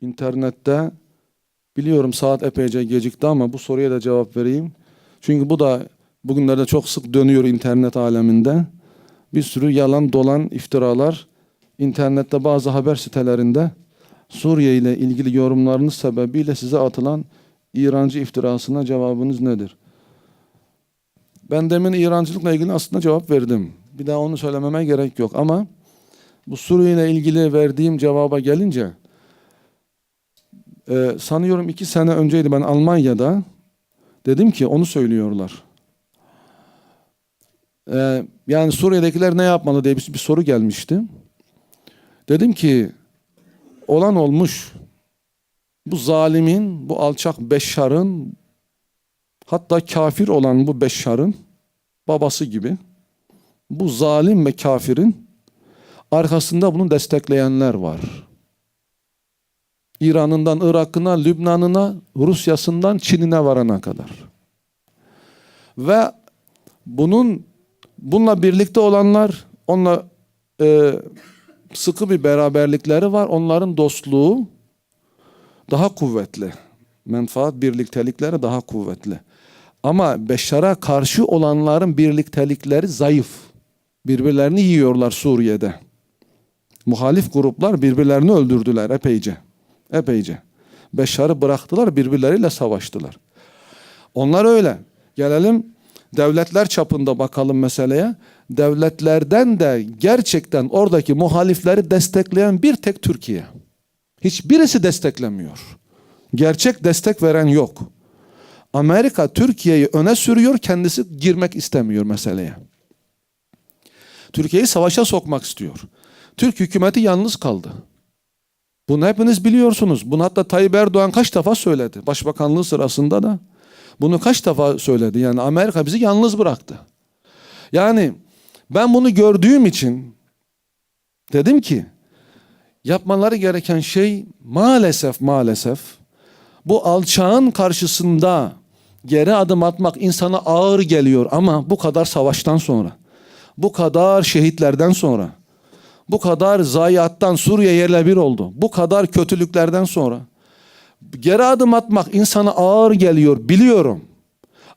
internette biliyorum saat epeyce gecikti ama bu soruya da cevap vereyim. Çünkü bu da bugünlerde çok sık dönüyor internet aleminde. Bir sürü yalan dolan iftiralar internette bazı haber sitelerinde Suriye ile ilgili yorumlarınız sebebiyle size atılan İrancı iftirasına cevabınız nedir? Ben demin İrancılıkla ilgili aslında cevap verdim. Bir daha onu söylememe gerek yok ama bu Suriye ile ilgili verdiğim cevaba gelince e, sanıyorum iki sene önceydi ben Almanya'da dedim ki onu söylüyorlar. E, yani Suriye'dekiler ne yapmalı diye bir, bir soru gelmişti. Dedim ki olan olmuş. Bu zalimin, bu alçak Beşşar'ın hatta kafir olan bu Beşşar'ın babası gibi bu zalim ve kafirin arkasında bunu destekleyenler var. İran'ından Irak'ına, Lübnan'ına, Rusya'sından Çin'ine varana kadar. Ve bunun bununla birlikte olanlar, onunla e, sıkı bir beraberlikleri var. Onların dostluğu daha kuvvetli. Menfaat birliktelikleri daha kuvvetli. Ama Beşar'a karşı olanların birliktelikleri zayıf. Birbirlerini yiyorlar Suriye'de. Muhalif gruplar birbirlerini öldürdüler epeyce. Epeyce. Beşar'ı bıraktılar birbirleriyle savaştılar. Onlar öyle. Gelelim devletler çapında bakalım meseleye. Devletlerden de gerçekten oradaki muhalifleri destekleyen bir tek Türkiye. Hiçbirisi desteklemiyor. Gerçek destek veren yok. Amerika Türkiye'yi öne sürüyor, kendisi girmek istemiyor meseleye. Türkiye'yi savaşa sokmak istiyor. Türk hükümeti yalnız kaldı. Bunu hepiniz biliyorsunuz. Bunu hatta Tayyip Erdoğan kaç defa söyledi. Başbakanlığı sırasında da. Bunu kaç defa söyledi. Yani Amerika bizi yalnız bıraktı. Yani ben bunu gördüğüm için dedim ki yapmaları gereken şey maalesef maalesef bu alçağın karşısında geri adım atmak insana ağır geliyor ama bu kadar savaştan sonra, bu kadar şehitlerden sonra, bu kadar zayiattan Suriye yerle bir oldu. Bu kadar kötülüklerden sonra geri adım atmak insana ağır geliyor biliyorum.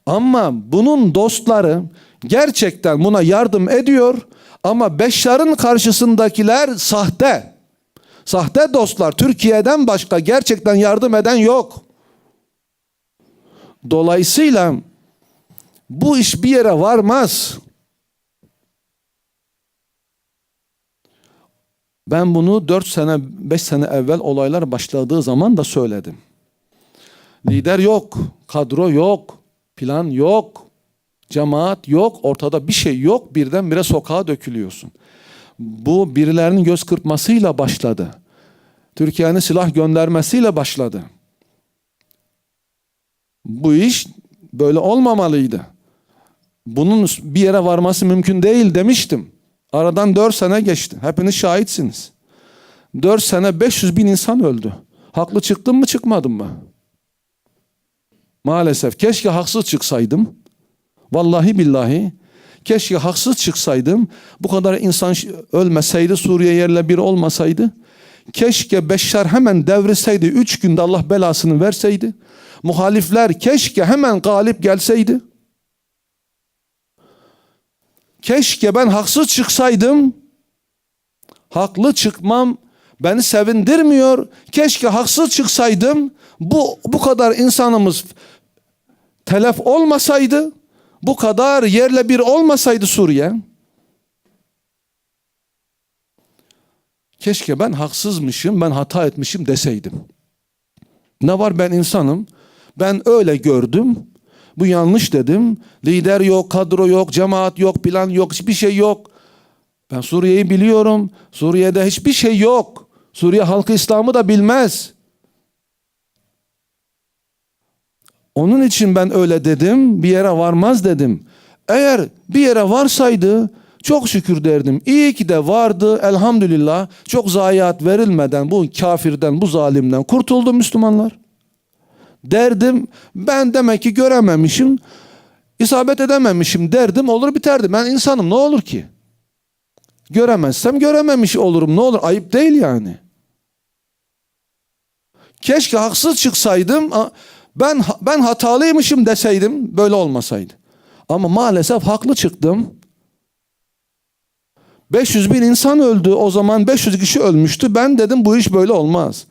Ama bunun dostları gerçekten buna yardım ediyor ama Beşşar'ın karşısındakiler sahte. Sahte dostlar Türkiye'den başka gerçekten yardım eden yok. Dolayısıyla bu iş bir yere varmaz. Ben bunu 4 sene 5 sene evvel olaylar başladığı zaman da söyledim. Lider yok, kadro yok, plan yok, cemaat yok, ortada bir şey yok birdenbire sokağa dökülüyorsun. Bu birilerinin göz kırpmasıyla başladı. Türkiye'nin silah göndermesiyle başladı. Bu iş böyle olmamalıydı. Bunun bir yere varması mümkün değil demiştim. Aradan 4 sene geçti. Hepiniz şahitsiniz. 4 sene 500 bin insan öldü. Haklı çıktım mı çıkmadım mı? Maalesef. Keşke haksız çıksaydım. Vallahi billahi. Keşke haksız çıksaydım. Bu kadar insan ölmeseydi, Suriye yerle bir olmasaydı. Keşke Beşşar hemen devrilseydi. Üç günde Allah belasını verseydi. Muhalifler keşke hemen galip gelseydi. Keşke ben haksız çıksaydım. Haklı çıkmam beni sevindirmiyor. Keşke haksız çıksaydım. Bu bu kadar insanımız telef olmasaydı, bu kadar yerle bir olmasaydı Suriye. Keşke ben haksızmışım, ben hata etmişim deseydim. Ne var ben insanım. Ben öyle gördüm. Bu yanlış dedim. Lider yok, kadro yok, cemaat yok, plan yok, hiçbir şey yok. Ben Suriye'yi biliyorum. Suriye'de hiçbir şey yok. Suriye halkı İslam'ı da bilmez. Onun için ben öyle dedim. Bir yere varmaz dedim. Eğer bir yere varsaydı çok şükür derdim. İyi ki de vardı elhamdülillah. Çok zayiat verilmeden bu kafirden, bu zalimden kurtuldu Müslümanlar. Derdim ben demek ki görememişim. isabet edememişim derdim olur biterdi. Ben insanım ne olur ki? Göremezsem görememiş olurum ne olur ayıp değil yani. Keşke haksız çıksaydım. Ben ben hatalıymışım deseydim böyle olmasaydı. Ama maalesef haklı çıktım. 500 bin insan öldü. O zaman 500 kişi ölmüştü. Ben dedim bu iş böyle olmaz.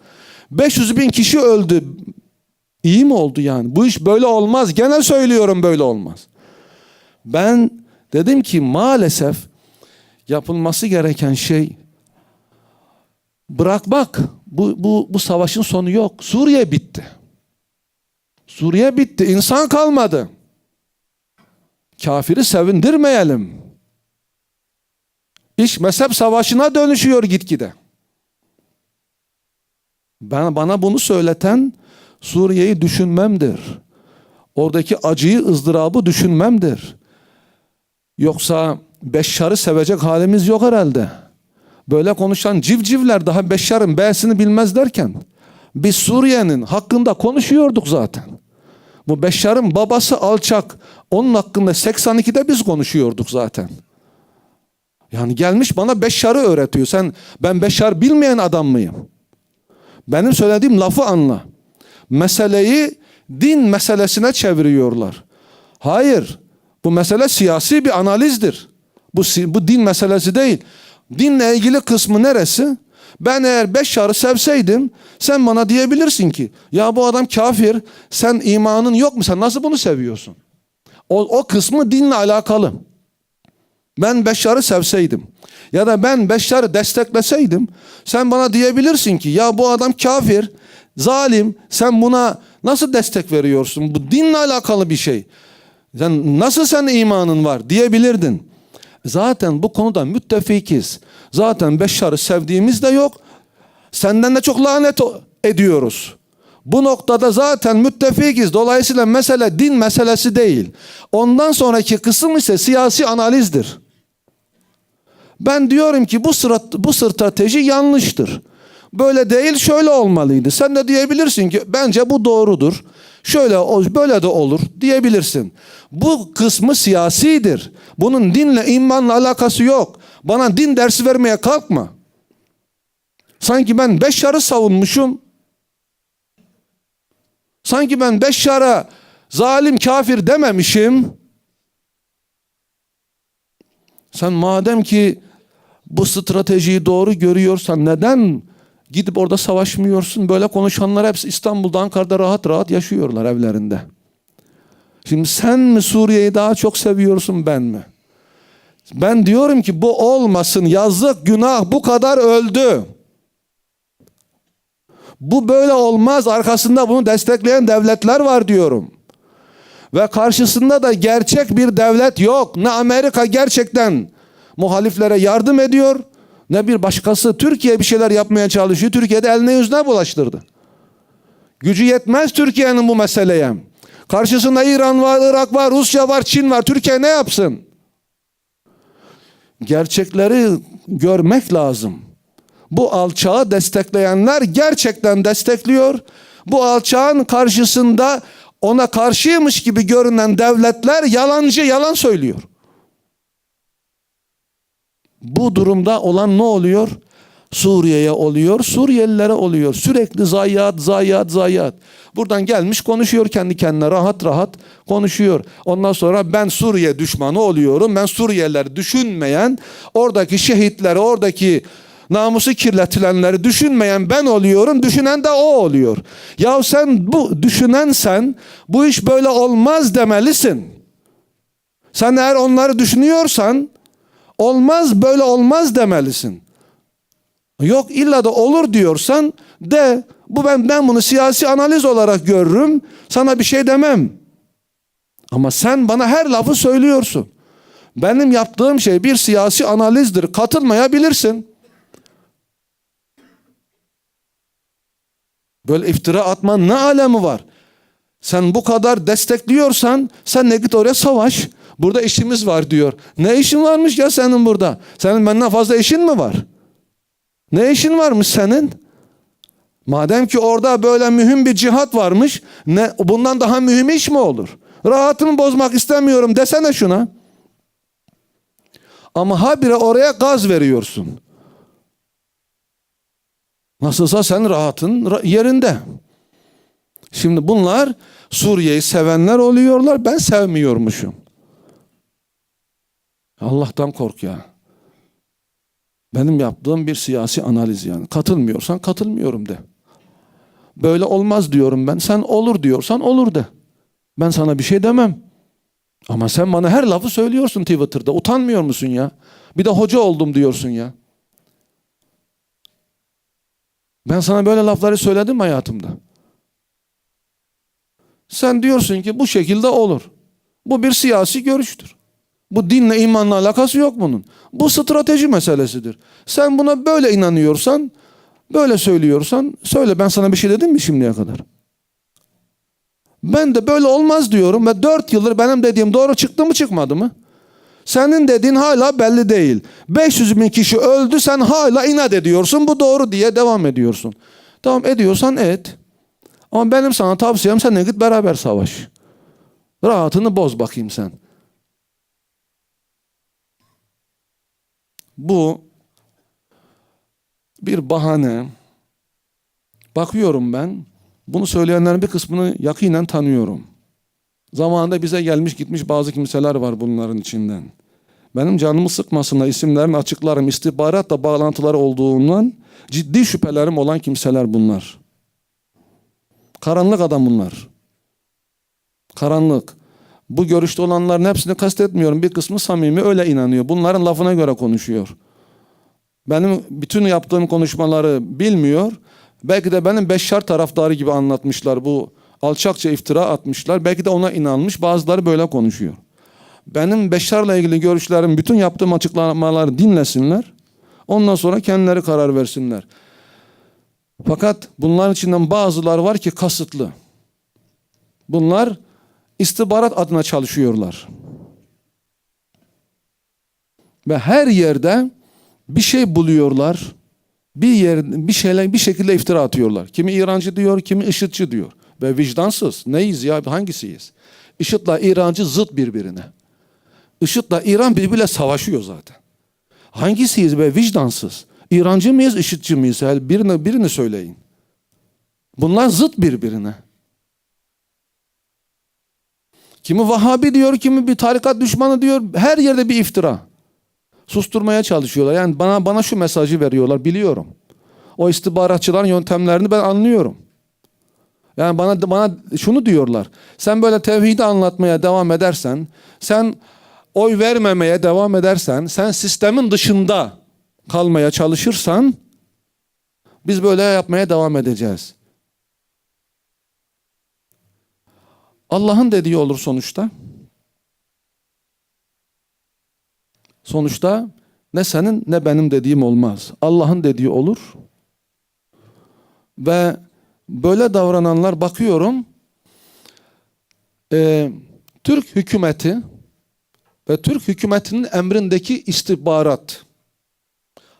500 bin kişi öldü. İyi mi oldu yani? Bu iş böyle olmaz. Gene söylüyorum böyle olmaz. Ben dedim ki maalesef yapılması gereken şey bırakmak. Bu, bu, bu savaşın sonu yok. Suriye bitti. Suriye bitti. İnsan kalmadı. Kafiri sevindirmeyelim. İş mezhep savaşına dönüşüyor gitgide. Ben, bana bunu söyleten Suriye'yi düşünmemdir. Oradaki acıyı, ızdırabı düşünmemdir. Yoksa Beşşar'ı sevecek halimiz yok herhalde. Böyle konuşan civcivler daha Beşşar'ın B'sini bilmez derken biz Suriye'nin hakkında konuşuyorduk zaten. Bu Beşşar'ın babası alçak. Onun hakkında 82'de biz konuşuyorduk zaten. Yani gelmiş bana Beşşar'ı öğretiyor. Sen ben Beşşar bilmeyen adam mıyım? Benim söylediğim lafı anla. Meseleyi din meselesine çeviriyorlar. Hayır. Bu mesele siyasi bir analizdir. Bu, bu din meselesi değil. Dinle ilgili kısmı neresi? Ben eğer Beşşar'ı sevseydim sen bana diyebilirsin ki ya bu adam kafir sen imanın yok mu sen nasıl bunu seviyorsun? O, o kısmı dinle alakalı. Ben Beşşar'ı sevseydim ya da ben Beşşar'ı destekleseydim sen bana diyebilirsin ki ya bu adam kafir, zalim sen buna nasıl destek veriyorsun? Bu dinle alakalı bir şey. Sen, nasıl sen imanın var diyebilirdin. Zaten bu konuda müttefikiz. Zaten Beşşar'ı sevdiğimiz de yok. Senden de çok lanet ediyoruz. Bu noktada zaten müttefikiz. Dolayısıyla mesele din meselesi değil. Ondan sonraki kısım ise siyasi analizdir. Ben diyorum ki bu sırat, bu strateji yanlıştır. Böyle değil şöyle olmalıydı. Sen de diyebilirsin ki bence bu doğrudur. Şöyle böyle de olur diyebilirsin. Bu kısmı siyasidir. Bunun dinle imanla alakası yok. Bana din dersi vermeye kalkma. Sanki ben Beşşar'ı savunmuşum. Sanki ben Beşşar'a zalim kafir dememişim. Sen madem ki bu stratejiyi doğru görüyorsan neden gidip orada savaşmıyorsun? Böyle konuşanlar hepsi İstanbul'da, Ankara'da rahat rahat yaşıyorlar evlerinde. Şimdi sen mi Suriye'yi daha çok seviyorsun ben mi? Ben diyorum ki bu olmasın. Yazık, günah bu kadar öldü. Bu böyle olmaz. Arkasında bunu destekleyen devletler var diyorum. Ve karşısında da gerçek bir devlet yok. Ne Amerika gerçekten muhaliflere yardım ediyor ne bir başkası Türkiye bir şeyler yapmaya çalışıyor. Türkiye'de eline yüzüne bulaştırdı. Gücü yetmez Türkiye'nin bu meseleye. Karşısında İran var, Irak var, Rusya var, Çin var. Türkiye ne yapsın? Gerçekleri görmek lazım. Bu alçağı destekleyenler gerçekten destekliyor. Bu alçağın karşısında ona karşıymış gibi görünen devletler yalancı yalan söylüyor. Bu durumda olan ne oluyor? Suriye'ye oluyor, Suriyelilere oluyor. Sürekli zayiat, zayiat, zayiat. Buradan gelmiş konuşuyor kendi kendine rahat rahat konuşuyor. Ondan sonra ben Suriye düşmanı oluyorum. Ben Suriyelileri düşünmeyen, oradaki şehitleri, oradaki namusu kirletilenleri düşünmeyen ben oluyorum, düşünen de o oluyor. Ya sen bu düşünen sen bu iş böyle olmaz demelisin. Sen eğer onları düşünüyorsan olmaz böyle olmaz demelisin. Yok illa da olur diyorsan de bu ben ben bunu siyasi analiz olarak görürüm. Sana bir şey demem. Ama sen bana her lafı söylüyorsun. Benim yaptığım şey bir siyasi analizdir. Katılmayabilirsin. Böyle iftira atman ne alemi var? Sen bu kadar destekliyorsan sen ne git oraya savaş. Burada işimiz var diyor. Ne işin varmış ya senin burada? Senin benden fazla işin mi var? Ne işin varmış senin? Madem ki orada böyle mühim bir cihat varmış, ne bundan daha mühim iş mi olur? Rahatımı bozmak istemiyorum desene şuna. Ama habire oraya gaz veriyorsun. Nasılsa sen rahatın ra- yerinde. Şimdi bunlar Suriye'yi sevenler oluyorlar. Ben sevmiyormuşum. Allah'tan kork ya. Benim yaptığım bir siyasi analiz yani. Katılmıyorsan katılmıyorum de. Böyle olmaz diyorum ben. Sen olur diyorsan olur de. Ben sana bir şey demem. Ama sen bana her lafı söylüyorsun Twitter'da. Utanmıyor musun ya? Bir de hoca oldum diyorsun ya. Ben sana böyle lafları söyledim hayatımda? Sen diyorsun ki bu şekilde olur. Bu bir siyasi görüştür. Bu dinle imanla alakası yok bunun. Bu strateji meselesidir. Sen buna böyle inanıyorsan, böyle söylüyorsan söyle ben sana bir şey dedim mi şimdiye kadar? Ben de böyle olmaz diyorum ve dört yıldır benim dediğim doğru çıktı mı çıkmadı mı? Senin dediğin hala belli değil. 500 bin kişi öldü sen hala inat ediyorsun bu doğru diye devam ediyorsun. Tamam ediyorsan et. Ama benim sana tavsiyem sen de git beraber savaş. Rahatını boz bakayım sen. Bu bir bahane. Bakıyorum ben. Bunu söyleyenlerin bir kısmını yakinen tanıyorum. Zamanında bize gelmiş gitmiş bazı kimseler var bunların içinden. Benim canımı sıkmasına isimlerini açıklarım. İstihbaratla bağlantıları olduğundan ciddi şüphelerim olan kimseler bunlar. Karanlık adam bunlar. Karanlık. Bu görüşte olanların hepsini kastetmiyorum. Bir kısmı samimi öyle inanıyor. Bunların lafına göre konuşuyor. Benim bütün yaptığım konuşmaları bilmiyor. Belki de benim Beşşar taraftarı gibi anlatmışlar. Bu alçakça iftira atmışlar. Belki de ona inanmış. Bazıları böyle konuşuyor. Benim Beşşar'la ilgili görüşlerim, bütün yaptığım açıklamaları dinlesinler. Ondan sonra kendileri karar versinler. Fakat bunların içinden bazılar var ki kasıtlı. Bunlar istihbarat adına çalışıyorlar. Ve her yerde bir şey buluyorlar. Bir yer bir şeyler bir şekilde iftira atıyorlar. Kimi İrancı diyor, kimi IŞİD'ci diyor. Ve vicdansız. Neyiz ya? Hangisiyiz? IŞİD'le İrancı zıt birbirine. IŞİD'le İran birbiriyle savaşıyor zaten. Hangisiyiz be vicdansız? İrancı mıyız, IŞİD'ci miyiz? Yani birini, birini söyleyin. Bunlar zıt birbirine. Kimi Vahabi diyor, kimi bir tarikat düşmanı diyor. Her yerde bir iftira. Susturmaya çalışıyorlar. Yani bana bana şu mesajı veriyorlar biliyorum. O istihbaratçıların yöntemlerini ben anlıyorum. Yani bana bana şunu diyorlar. Sen böyle tevhidi anlatmaya devam edersen, sen oy vermemeye devam edersen, sen sistemin dışında kalmaya çalışırsan biz böyle yapmaya devam edeceğiz. Allah'ın dediği olur sonuçta. Sonuçta ne senin ne benim dediğim olmaz. Allah'ın dediği olur. Ve böyle davrananlar bakıyorum e, Türk hükümeti ve Türk hükümetinin emrindeki istihbarat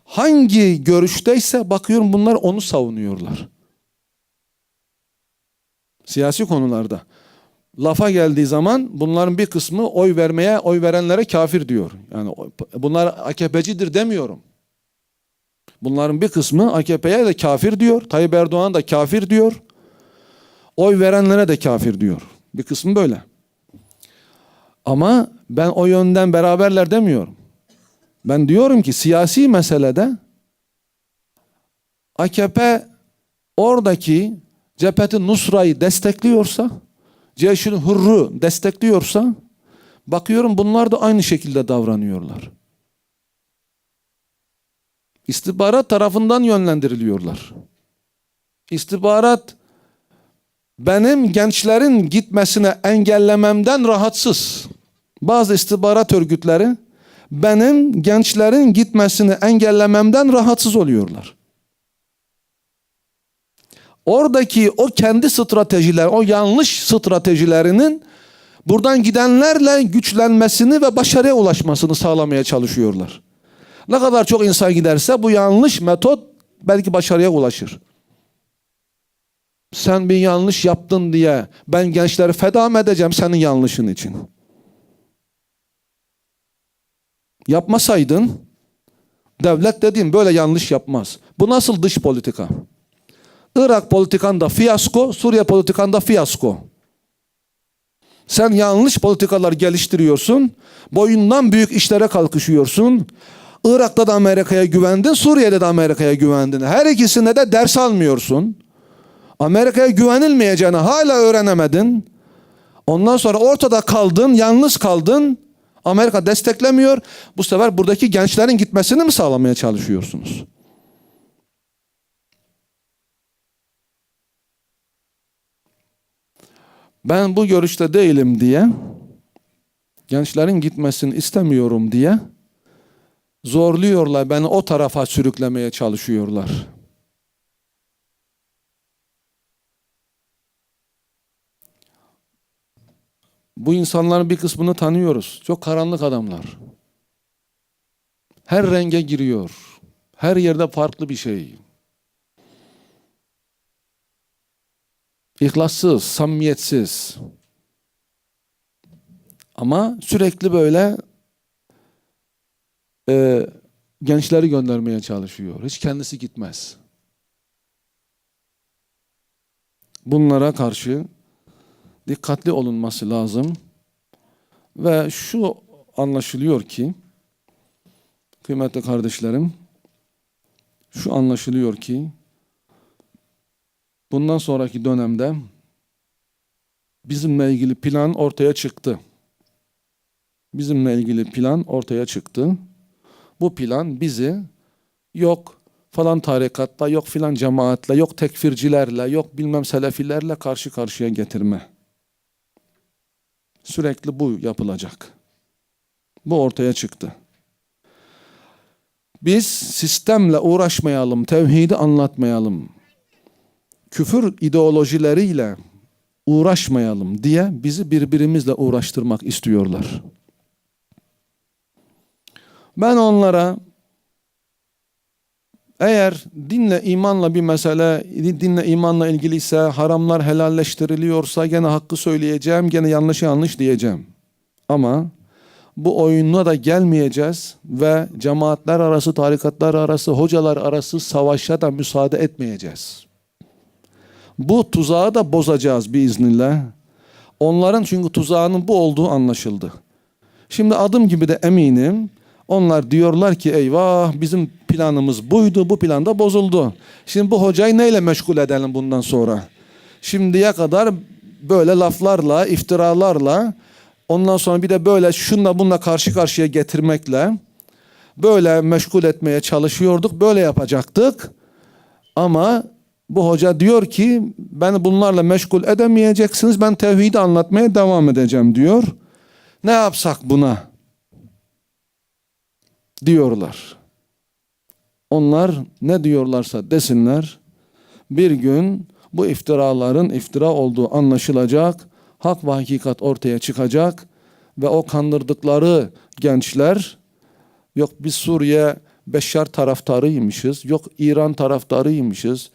hangi görüşteyse bakıyorum bunlar onu savunuyorlar. Siyasi konularda. Lafa geldiği zaman bunların bir kısmı oy vermeye, oy verenlere kafir diyor. Yani bunlar AKP'cidir demiyorum. Bunların bir kısmı AKP'ye de kafir diyor. Tayyip Erdoğan da kafir diyor. Oy verenlere de kafir diyor. Bir kısmı böyle. Ama ben o yönden beraberler demiyorum. Ben diyorum ki siyasi meselede AKP oradaki Cephet-i Nusra'yı destekliyorsa, Ceyşül Hurru destekliyorsa bakıyorum bunlar da aynı şekilde davranıyorlar. İstihbarat tarafından yönlendiriliyorlar. İstihbarat benim gençlerin gitmesine engellememden rahatsız. Bazı istihbarat örgütleri benim gençlerin gitmesini engellememden rahatsız oluyorlar. Oradaki o kendi stratejiler, o yanlış stratejilerinin buradan gidenlerle güçlenmesini ve başarıya ulaşmasını sağlamaya çalışıyorlar. Ne kadar çok insan giderse bu yanlış metot belki başarıya ulaşır. Sen bir yanlış yaptın diye ben gençleri feda edeceğim senin yanlışın için? Yapmasaydın devlet dediğim böyle yanlış yapmaz. Bu nasıl dış politika? Irak politikanda fiyasko, Suriye politikanda fiyasko. Sen yanlış politikalar geliştiriyorsun. Boyundan büyük işlere kalkışıyorsun. Irak'ta da Amerika'ya güvendin, Suriye'de de Amerika'ya güvendin. Her ikisinde de ders almıyorsun. Amerika'ya güvenilmeyeceğini hala öğrenemedin. Ondan sonra ortada kaldın, yalnız kaldın. Amerika desteklemiyor. Bu sefer buradaki gençlerin gitmesini mi sağlamaya çalışıyorsunuz? Ben bu görüşte değilim diye, gençlerin gitmesini istemiyorum diye zorluyorlar beni o tarafa sürüklemeye çalışıyorlar. Bu insanların bir kısmını tanıyoruz. Çok karanlık adamlar. Her renge giriyor. Her yerde farklı bir şey. İhlassız, samimiyetsiz. Ama sürekli böyle e, gençleri göndermeye çalışıyor. Hiç kendisi gitmez. Bunlara karşı dikkatli olunması lazım. Ve şu anlaşılıyor ki kıymetli kardeşlerim şu anlaşılıyor ki bundan sonraki dönemde bizimle ilgili plan ortaya çıktı. Bizimle ilgili plan ortaya çıktı. Bu plan bizi yok falan tarikatla, yok filan cemaatle, yok tekfircilerle, yok bilmem selefilerle karşı karşıya getirme. Sürekli bu yapılacak. Bu ortaya çıktı. Biz sistemle uğraşmayalım, tevhidi anlatmayalım. Küfür ideolojileriyle uğraşmayalım diye bizi birbirimizle uğraştırmak istiyorlar. Ben onlara eğer dinle imanla bir mesele, dinle imanla ilgiliyse, haramlar helalleştiriliyorsa gene hakkı söyleyeceğim, gene yanlışı yanlış diyeceğim. Ama bu oyununa da gelmeyeceğiz ve cemaatler arası, tarikatlar arası, hocalar arası savaşa da müsaade etmeyeceğiz. Bu tuzağı da bozacağız biiznillah. Onların çünkü tuzağının bu olduğu anlaşıldı. Şimdi adım gibi de eminim onlar diyorlar ki eyvah bizim planımız buydu bu plan da bozuldu. Şimdi bu hocayı neyle meşgul edelim bundan sonra? Şimdiye kadar böyle laflarla, iftiralarla ondan sonra bir de böyle şunla bununla karşı karşıya getirmekle böyle meşgul etmeye çalışıyorduk. Böyle yapacaktık. Ama bu hoca diyor ki beni bunlarla meşgul edemeyeceksiniz. Ben tevhidi anlatmaya devam edeceğim diyor. Ne yapsak buna? Diyorlar. Onlar ne diyorlarsa desinler bir gün bu iftiraların iftira olduğu anlaşılacak, hak ve hakikat ortaya çıkacak ve o kandırdıkları gençler yok biz Suriye Beşşar taraftarıymışız, yok İran taraftarıymışız.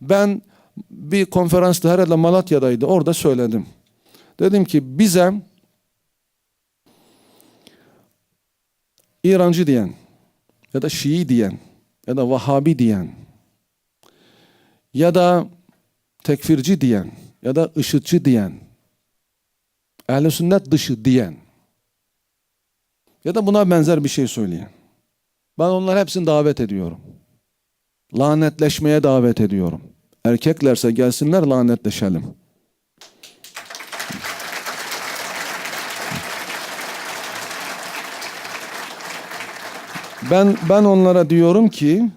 Ben bir konferansta herhalde Malatya'daydı orada söyledim. Dedim ki bize İrancı diyen ya da Şii diyen ya da Vahabi diyen ya da tekfirci diyen ya da IŞİD'ci diyen ehl sünnet dışı diyen ya da buna benzer bir şey söyleyen ben onları hepsini davet ediyorum. Lanetleşmeye davet ediyorum. Erkeklerse gelsinler lanetleşelim. Ben ben onlara diyorum ki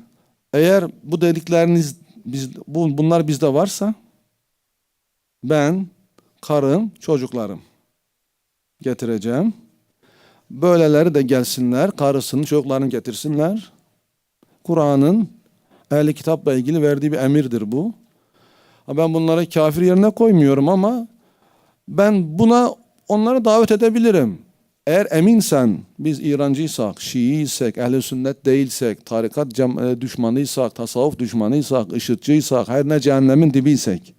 eğer bu dedikleriniz biz bu, bunlar bizde varsa ben karım, çocuklarım getireceğim. Böyleleri de gelsinler, karısını, çocuklarını getirsinler. Kur'an'ın ehli kitapla ilgili verdiği bir emirdir bu. Ben bunları kafir yerine koymuyorum ama ben buna onları davet edebilirim. Eğer eminsen biz İrancıysak, Şiiysek, ehl sünnet değilsek, tarikat e, düşmanıysak, tasavvuf düşmanıysak, IŞİD'ciysak, her ne cehennemin dibiysek.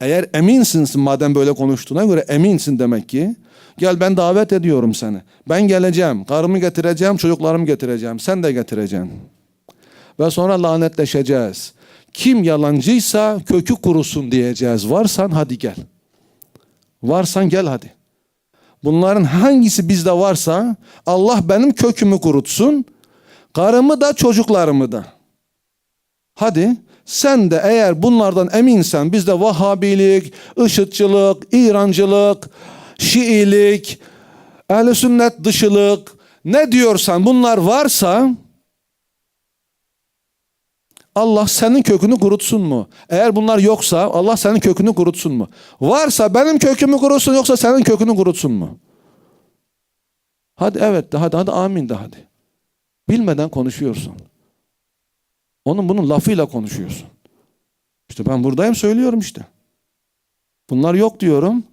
Eğer eminsin madem böyle konuştuğuna göre eminsin demek ki. Gel ben davet ediyorum seni. Ben geleceğim, karımı getireceğim, çocuklarımı getireceğim. Sen de getireceksin. Ve sonra lanetleşeceğiz. Kim yalancıysa kökü kurusun diyeceğiz. Varsan hadi gel. Varsan gel hadi. Bunların hangisi bizde varsa Allah benim kökümü kurutsun. Karımı da çocuklarımı da. Hadi sen de eğer bunlardan eminsen bizde Vahhabilik, IŞİD'çılık, İrancılık, Şiilik, ehl sünnet dışılık ne diyorsan bunlar varsa Allah senin kökünü kurutsun mu? Eğer bunlar yoksa Allah senin kökünü kurutsun mu? Varsa benim kökümü kurutsun yoksa senin kökünü kurutsun mu? Hadi evet de hadi hadi amin de hadi. Bilmeden konuşuyorsun. Onun bunun lafıyla konuşuyorsun. İşte ben buradayım söylüyorum işte. Bunlar yok diyorum.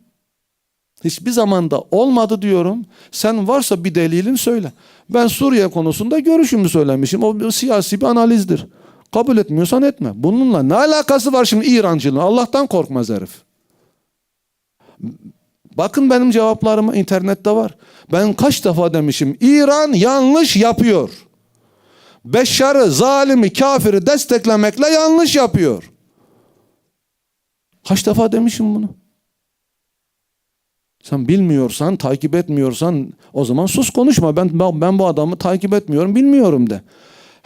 Hiçbir zamanda olmadı diyorum. Sen varsa bir delilin söyle. Ben Suriye konusunda görüşümü söylemişim. O siyasi bir analizdir. Kabul etmiyorsan etme. Bununla ne alakası var şimdi İrancılığın? Allah'tan korkmaz herif. Bakın benim cevaplarım internette var. Ben kaç defa demişim İran yanlış yapıyor. Beşşar'ı, zalimi, kafiri desteklemekle yanlış yapıyor. Kaç defa demişim bunu? Sen bilmiyorsan, takip etmiyorsan o zaman sus konuşma. Ben ben bu adamı takip etmiyorum, bilmiyorum de.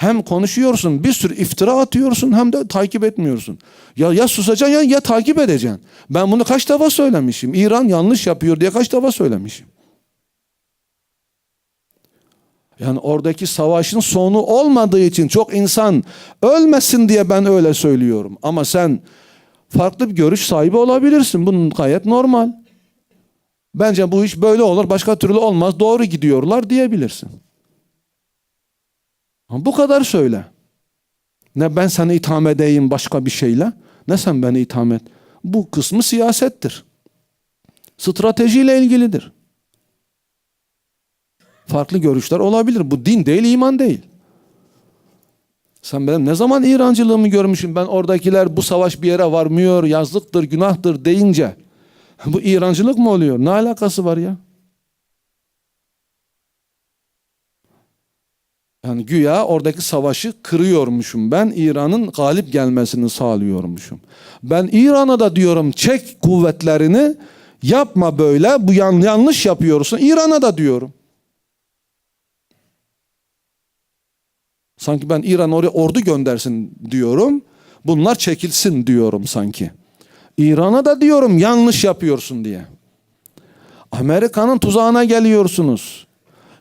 Hem konuşuyorsun, bir sürü iftira atıyorsun hem de takip etmiyorsun. Ya ya susacaksın ya, ya takip edeceksin. Ben bunu kaç defa söylemişim. İran yanlış yapıyor diye kaç defa söylemişim. Yani oradaki savaşın sonu olmadığı için çok insan ölmesin diye ben öyle söylüyorum. Ama sen farklı bir görüş sahibi olabilirsin. Bunun gayet normal. Bence bu iş böyle olur, başka türlü olmaz. Doğru gidiyorlar diyebilirsin. Ama bu kadar söyle. Ne ben seni itham edeyim başka bir şeyle, ne sen beni itham et. Bu kısmı siyasettir. Stratejiyle ilgilidir. Farklı görüşler olabilir. Bu din değil, iman değil. Sen benim ne zaman İrancılığımı görmüşsün? Ben oradakiler bu savaş bir yere varmıyor, yazlıktır, günahtır deyince bu İrancılık mı oluyor? Ne alakası var ya? Yani güya oradaki savaşı kırıyormuşum. Ben İran'ın galip gelmesini sağlıyormuşum. Ben İran'a da diyorum çek kuvvetlerini yapma böyle bu yan, yanlış yapıyorsun. İran'a da diyorum. Sanki ben İran oraya ordu göndersin diyorum. Bunlar çekilsin diyorum sanki. İran'a da diyorum yanlış yapıyorsun diye. Amerika'nın tuzağına geliyorsunuz.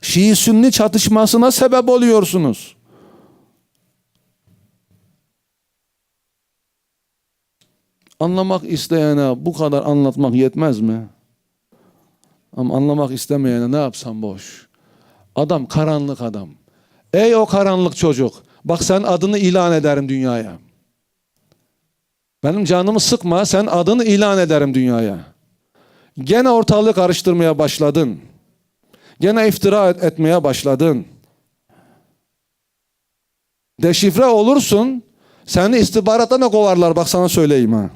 Şii Sünni çatışmasına sebep oluyorsunuz. Anlamak isteyene bu kadar anlatmak yetmez mi? Ama anlamak istemeyene ne yapsam boş. Adam karanlık adam. Ey o karanlık çocuk. Bak sen adını ilan ederim dünyaya. Benim canımı sıkma sen adını ilan ederim dünyaya. Gene ortalığı karıştırmaya başladın. Gene iftira et- etmeye başladın. Deşifre olursun. Seni istihbarattan da kovarlar bak sana söyleyeyim ha.